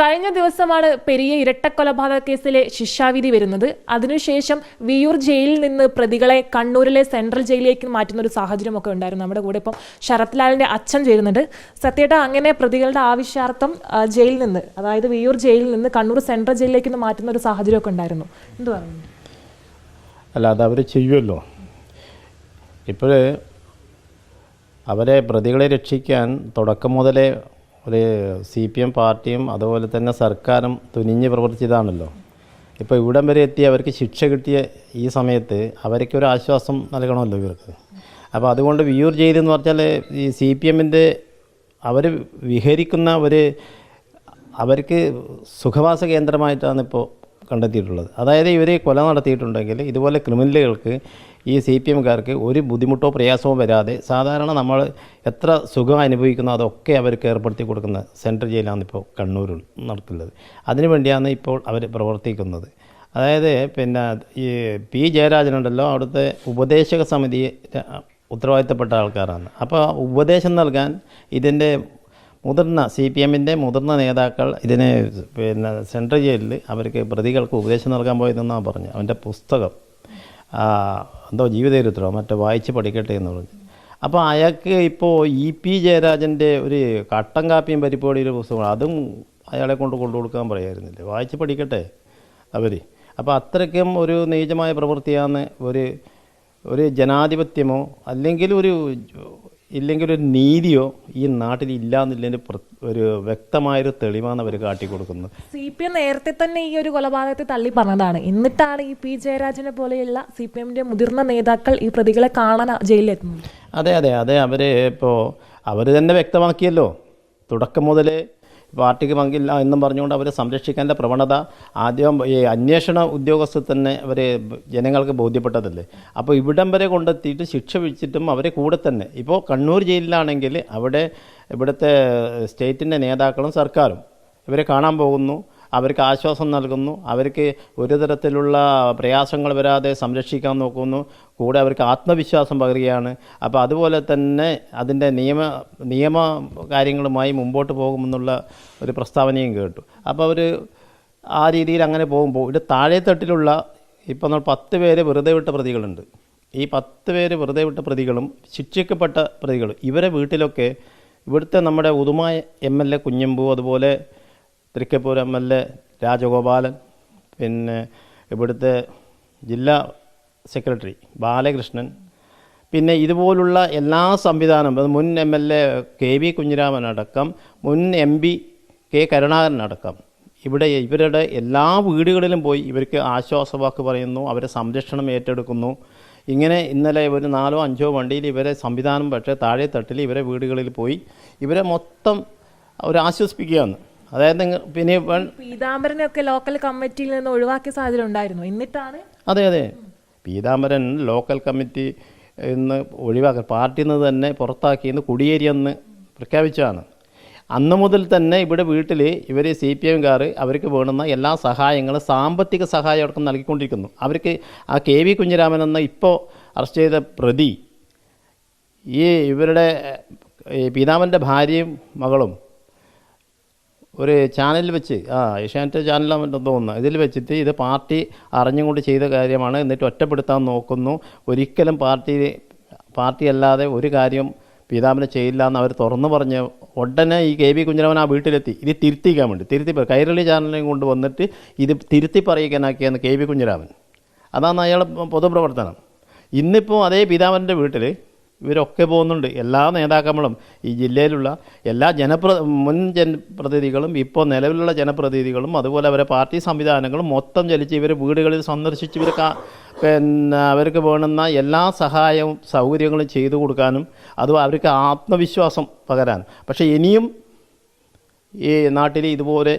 കഴിഞ്ഞ ദിവസമാണ് പെരിയ ഇരട്ടക്കൊലപാതക കേസിലെ ശിക്ഷാവിധി വരുന്നത്. അതിനുശേഷം വിയൂർ ജയിലിൽ നിന്ന് പ്രതികളെ കണ്ണൂരിലെ സെൻട്രൽ ജയിലിലേക്ക് മാറ്റുന്ന ഒരു സാഹചര്യമൊക്കെ ഉണ്ടായിരുന്നു. നമ്മുടെ കൂടെ ഇപ്പം ശരത് ലാലിന്റെ അച്ഛൻ ചേരുന്നുണ്ട്. സത്യേട്ട അങ്ങനെ പ്രതികളുടെ ആവശ്യാർത്ഥം ജയിലിൽ നിന്ന് അതായത് വിയൂർ ജയിലിൽ നിന്ന് കണ്ണൂർ സെൻട്രൽ ജയിലിലേക്ക് മാറ്റുന്ന ഒരു സാഹചര്യമൊക്കെ ഉണ്ടായിരുന്നു. എന്ത് പറഞ്ഞു? അല്ല അത് അവർ ചെയ്യുമല്ലോ ഇപ്പോൾ അവരെ പ്രതികളെ രക്ഷിക്കാൻ തുടക്കം മുതലേ ഒരു സി പി എം പാർട്ടിയും അതുപോലെ തന്നെ സർക്കാരും തുനിഞ്ഞ് പ്രവർത്തിച്ചതാണല്ലോ. ഇപ്പോൾ ഇവിടം വരെ എത്തി അവർക്ക് ശിക്ഷ കിട്ടിയ ഈ സമയത്ത് അവർക്ക് ഒരു ആശ്വാസം നൽകണമല്ലോ ഇവർക്ക്. അപ്പോൾ അതുകൊണ്ട് വിയൂർ ജയിൽ എന്ന് പറഞ്ഞാൽ ഈ സി പി എമ്മിന്റെ അവർ വിഹരിക്കുന്ന ഒരു അവർക്ക് സുഖവാസ കേന്ദ്രമായിട്ടാണ് ഇപ്പോൾ കണ്ടെത്തിയിട്ടുള്ളത്. അതായത് ഇവർ കൊല നടത്തിയിട്ടുണ്ടെങ്കിൽ ഇതുപോലെ ക്രിമിനലുകൾക്ക് ഈ സി പി എംകാർക്ക് ഒരു ബുദ്ധിമുട്ടോ പ്രയാസമോ വരാതെ സാധാരണ നമ്മൾ എത്ര സുഖം അനുഭവിക്കുന്നോ അതൊക്കെ അവർക്ക് ഏർപ്പെടുത്തി കൊടുക്കുന്ന സെൻട്രൽ ജയിലാണ് ഇപ്പോൾ കണ്ണൂരിൽ നടത്തുന്നത്. അതിനു വേണ്ടിയാണ് ഇപ്പോൾ അവർ പ്രവർത്തിക്കുന്നത്. അതായത് പിന്നെ ഈ പി ജയരാജനുണ്ടല്ലോ അവിടുത്തെ ഉപദേശക സമിതി ഉത്തരവാദിത്തപ്പെട്ട ആൾക്കാരാണ്. അപ്പോൾ ഉപദേശം നൽകാൻ ഇതിന്റെ മുതിർന്ന സി പി എമ്മിന്റെ മുതിർന്ന നേതാക്കൾ ഇതിനെ പിന്നെ സെൻട്രൽ ജയിലിൽ അവർക്ക് പ്രതികൾക്ക് ഉപദേശം നൽകാൻ പോയതെന്നാണ് പറഞ്ഞു. അവന്റെ പുസ്തകം എന്തോ ജീവിതചരിത്രമോ മറ്റോ വായിച്ച് പഠിക്കട്ടെ എന്ന് പറഞ്ഞു. അപ്പോൾ അയാൾക്ക് ഇപ്പോൾ ഇ പി ജയരാജന്റെ ഒരു കട്ടൻ കാപ്പിയും പരിപാടിയിൽ പുസ്തകമാണ് അതും അയാളെ കൊണ്ട് കൊണ്ടു കൊടുക്കാൻ പറയായിരുന്നില്ല? വായിച്ച് പഠിക്കട്ടെ അവർ അപ്പോൾ അത്രയ്ക്കും ഒരു നീചമായ പ്രവൃത്തിയാണ് ഒരു ഒരു ജനാധിപത്യമോ അല്ലെങ്കിൽ ഒരു ഇല്ലെങ്കിൽ ഒരു നീതിയോ ഈ നാട്ടിൽ ഇല്ല എന്നുള്ളതിന്റെ ഒരു വ്യക്തമായൊരു തെളിവാണ് അവർ കാട്ടിക്കൊടുക്കുന്നത്. സി പി എം നേരത്തെ തന്നെ ഈ ഒരു കൊലപാതകത്തെ തള്ളി പറഞ്ഞതാണ്. എന്നിട്ടാണ് ഈ പി ജയരാജനെ പോലെയുള്ള സി പി എമ്മിന്റെ മുതിർന്ന നേതാക്കൾ ഈ പ്രതികളെ കാണാൻ ജയിലിലെത്തുന്നത്. അതെ അതെ അതെ അവരെ ഇപ്പോൾ അവർ തന്നെ വ്യക്തമാക്കിയല്ലോ. തുടക്കം മുതലേ പാർട്ടിക്ക് പങ്കില്ല എന്നും പറഞ്ഞുകൊണ്ട് അവരെ സംരക്ഷിക്കേണ്ട പ്രവണത ആദ്യം ഈ അന്വേഷണ ഉദ്യോഗസ്ഥർ തന്നെ അവരെ ജനങ്ങൾക്ക് ബോധ്യപ്പെട്ടതല്ലേ. അപ്പോൾ ഇവിടം വരെ കൊണ്ടെത്തിയിട്ട് ശിക്ഷ വിളിച്ചിട്ടും അവരെ കൂടെ തന്നെ. ഇപ്പോൾ കണ്ണൂർ ജയിലിലാണെങ്കിൽ അവിടെ ഇവിടുത്തെ സ്റ്റേറ്റിന്റെ നേതാക്കളും സർക്കാരും ഇവരെ കാണാൻ പോകുന്നു. അവർക്ക് ആശ്വാസം നൽകുന്നു. അവർക്ക് ഒരു തരത്തിലുള്ള പ്രയാസങ്ങൾ വരാതെ സംരക്ഷിക്കാൻ നോക്കുന്നു. കൂടെ അവർക്ക് ആത്മവിശ്വാസം പകരുകയാണ്. അപ്പോൾ അതുപോലെ തന്നെ അതിന്റെ നിയമ നിയമ കാര്യങ്ങളുമായി മുമ്പോട്ട് പോകുമെന്നുള്ള ഒരു പ്രസ്താവനയും കേട്ടു. അപ്പോൾ അവർ ആ രീതിയിൽ അങ്ങനെ പോകുമ്പോൾ ഇത് താഴെത്തട്ടിലുള്ള ഇപ്പോൾ നമ്മൾ പത്ത് പേര് വെറുതെ വിട്ട പ്രതികളുണ്ട്. ഈ പത്ത് പേര് വെറുതെ വിട്ട പ്രതികളും ശിക്ഷിക്കപ്പെട്ട പ്രതികളും ഇവരെ വീട്ടിലൊക്കെ ഇവിടുത്തെ നമ്മുടെ Uduma M L A Kunhambu അതുപോലെ Thrikkapur M L A Rajagopalan പിന്നെ ഇവിടുത്തെ ജില്ലാ സെക്രട്ടറി ബാലകൃഷ്ണൻ. പിന്നെ ഇതുപോലുള്ള എല്ലാ സംവിധാനം മുൻ M L A K V Kunhiraman അടക്കം മുൻ എം പി കെ കരുണാകരൻ അടക്കം. ഇവിടെ ഇവരുടെ എല്ലാ വീടുകളിലും പോയി ഇവർക്ക് ആശ്വാസവാക്ക് പറയുന്നു അവരെ സംരക്ഷണം ഏറ്റെടുക്കുന്നു. ഇങ്ങനെ ഇന്നലെ ഒരു നാലോ അഞ്ചോ വണ്ടിയിൽ ഇവരെ സംവിധാനം പക്ഷേ താഴെ തട്ടിൽ ഇവരെ വീടുകളിൽ പോയി ഇവരെ മൊത്തം അവർ ആശ്വസിപ്പിക്കുകയാണ് അതായത് നിങ്ങൾ പിന്നെ പീതാംബരനെ ഒക്കെ ലോക്കൽ കമ്മിറ്റിയിൽ നിന്ന് ഒഴിവാക്കിയ സാഹചര്യം ഉണ്ടായിരുന്നു. എന്നിട്ടാണ്? അതെ അതെ. പീതാംബരൻ ലോക്കൽ കമ്മിറ്റി ഇന്ന് ഒഴിവാക്കി പാർട്ടിയിൽ നിന്ന് തന്നെ പുറത്താക്കിയെന്ന് കുടിയേരിയെന്ന് പ്രഖ്യാപിച്ചതാണ്. അന്ന് മുതൽ തന്നെ ഇവിടെ വീട്ടിൽ ഇവർ സി പി എംകാർ അവർക്ക് വേണ്ടുന്ന എല്ലാ സഹായങ്ങളും സാമ്പത്തിക സഹായം അടക്കം നൽകിക്കൊണ്ടിരിക്കുന്നു. അവർക്ക് ആ കെ വി കുഞ്ഞിരാമൻ എന്ന ഇപ്പോൾ അറസ്റ്റ് ചെയ്ത പ്രതി ഈ ഇവരുടെ പീതാമന്റെ ഭാര്യയും മകളും ഒരു ചാനൽ വെച്ച് ആ ഏഷ്യാനെറ്റ് ചാനലാണെന്ന് തോന്നുന്നു. ഇതിൽ വെച്ചിട്ട് ഇത് പാർട്ടി അറിഞ്ഞുകൊണ്ട് ചെയ്ത കാര്യമാണ്. എന്നിട്ട് ഒറ്റപ്പെടുത്താൻ നോക്കുന്നു. ഒരിക്കലും പാർട്ടി പാർട്ടി അല്ലാതെ ഒരു കാര്യം പിതാവിനെ ചെയ്യില്ല എന്ന് അവർ തുറന്നു പറഞ്ഞ് ഉടനെ ഈ കെ വി കുഞ്ഞിരവൻ ആ വീട്ടിലെത്തി. ഇത് തിരുത്തിക്കാൻ വേണ്ടി. തിരുത്തി കൈരളി ചാനലിനെ കൊണ്ട് വന്നിട്ട് ഇത് തിരുത്തി പറയിക്കാനാക്കിയാണ് കെ വി കുഞ്ഞിരാമൻ. അതാണ് അയാളുടെ പൊതുപ്രവർത്തനം. ഇന്നിപ്പോൾ അതേ പിതാവിന്റെ വീട്ടിൽ ഇവരൊക്കെ പോകുന്നുണ്ട്. എല്ലാ നേതാക്കളും ഈ ജില്ലയിലുള്ള എല്ലാ ജനപ്ര മുൻ ജനപ്രതിനിധികളും ഇപ്പോൾ നിലവിലുള്ള ജനപ്രതിനിധികളും അതുപോലെ അവരെ പാർട്ടി സംവിധാനങ്ങളും മൊത്തം ചലിച്ച് ഇവർ വീടുകളിൽ സന്ദർശിച്ച് ഇവർ പിന്നെ അവർക്ക് വേണ്ടുന്ന എല്ലാ സഹായവും സൗകര്യങ്ങളും ചെയ്തു കൊടുക്കാനും അത് അവർക്ക് ആത്മവിശ്വാസം പകരാനും. പക്ഷേ ഇനിയും ഈ നാട്ടിൽ ഇതുപോലെ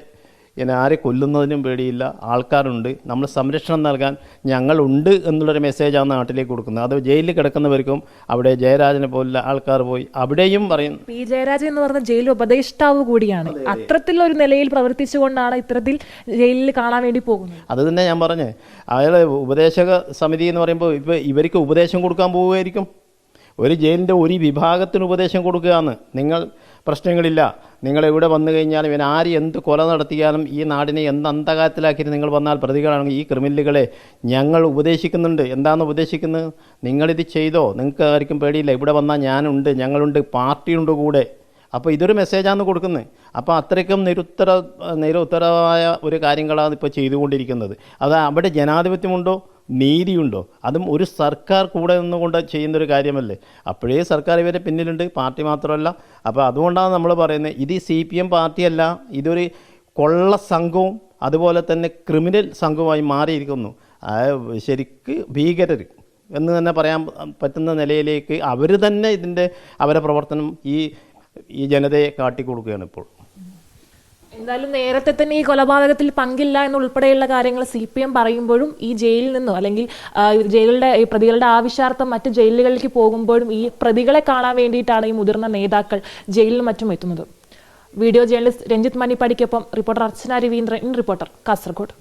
ഇങ്ങനെ ആരെ കൊല്ലുന്നതിനും പേടിയില്ല. ആൾക്കാരുണ്ട്. നമ്മൾ സംരക്ഷണം നൽകാൻ ഞങ്ങളുണ്ട് എന്നുള്ളൊരു മെസ്സേജാണ് നാട്ടിലേക്ക് കൊടുക്കുന്നത്. അത് ജയിലിൽ കിടക്കുന്നവർക്കും അവിടെ ജയരാജനെ പോലുള്ള ആൾക്കാർ പോയി അവിടെയും പറയും. പി ജയരാജൻ എന്ന് പറഞ്ഞ ജയിൽ ഉപദേഷ്ടാവ് കൂടിയാണ്. അത്തരത്തിലുള്ള ഒരു നിലയിൽ പ്രവർത്തിച്ചുകൊണ്ടാണ് ഇത്തരത്തിൽ ജയിലിൽ കാണാൻ വേണ്ടി പോകുന്നത്. അത് തന്നെ ഞാൻ പറഞ്ഞേ. അയാളെ ഉപദേശക സമിതി എന്ന് പറയുമ്പോൾ ഇപ്പോൾ ഇവർക്ക് ഉപദേശം കൊടുക്കാൻ പോവുമായിരിക്കും. ഒരു ജയിലിന്റെ ഒരു വിഭാഗത്തിന് ഉപദേശം കൊടുക്കുകയാണ്. നിങ്ങൾ പ്രശ്നങ്ങളില്ല. നിങ്ങൾ എവിടെ വന്നു കഴിഞ്ഞാലും ഇവൻ ആര് എന്ത് കൊല നടത്തിയാലും ഈ നാടിനെ എന്ത് അന്ധകാരത്തിലാക്കിയിട്ട് നിങ്ങൾ വന്നാൽ പ്രതികളാണെങ്കിൽ ഈ ക്രിമിനലുകളെ. ഞങ്ങൾ ഉപദേശിക്കുന്നുണ്ട്. എന്താണ് ഉപദേശിക്കുന്നത് നിങ്ങളിത് ചെയ്തോ? നിങ്ങൾക്ക് ആർക്കും പേടിയില്ല. ഇവിടെ വന്നാൽ ഞാനുണ്ട് ഞങ്ങളുണ്ട് പാർട്ടിയുണ്ട് കൂടെ. അപ്പോൾ ഇതൊരു മെസ്സേജാണ് കൊടുക്കുന്നത് അപ്പോൾ അത്രയ്ക്കും നിരുത്തര നിരുത്തരമായ ഒരു കാര്യങ്ങളാണ് ഇപ്പോൾ ചെയ്തുകൊണ്ടിരിക്കുന്നത്. അത് അവിടെ ജനാധിപത്യമുണ്ടോ? നീതിയുണ്ടോ? അതും ഒരു സർക്കാർ കൂടെ നിന്നുകൊണ്ട് ചെയ്യുന്നൊരു കാര്യമല്ലേ? അപ്പോഴേ സർക്കാർ ഇവരെ പിന്നിലുണ്ട് പാർട്ടി മാത്രമല്ല. അപ്പോൾ അതുകൊണ്ടാണ് നമ്മൾ പറയുന്നത് ഇത് സി പി എം പാർട്ടിയല്ല ഇതൊരു കൊള്ള സംഘവും അതുപോലെ തന്നെ ക്രിമിനൽ സംഘവുമായി മാറിയിരിക്കുന്നു. ശരിക്ക് ഭീകരർ എന്ന് തന്നെ പറയാൻ പറ്റുന്ന നിലയിലേക്ക് അവർ തന്നെ ഇതിന്റെ അവരെ പ്രവർത്തനം ഈ ഈ ജനതയെ കാട്ടിക്കൊടുക്കുകയാണ് ഇപ്പോൾ. എന്തായാലും നേരത്തെ തന്നെ ഈ കൊലപാതകത്തിൽ പങ്കില്ല എന്നുൾപ്പെടെയുള്ള കാര്യങ്ങൾ സി പി എം പറയുമ്പോഴും ഈ ജയിലിൽ നിന്നോ അല്ലെങ്കിൽ ജയിലുകളുടെ ഈ പ്രതികളുടെ ആവശ്യാർത്ഥം മറ്റ് ജയിലുകളിലേക്ക് പോകുമ്പോഴും ഈ പ്രതികളെ കാണാൻ വേണ്ടിയിട്ടാണ് ഈ മുതിർന്ന നേതാക്കൾ ജയിലിൽ മറ്റും എത്തുന്നത്. വീഡിയോ ജേർണലിസ്റ്റ് രഞ്ജിത്ത് മണിപ്പടിക്കൊപ്പം റിപ്പോർട്ടർ അർച്ചന രവീന്ദ്രൻ റിപ്പോർട്ടർ കാസർഗോഡ്.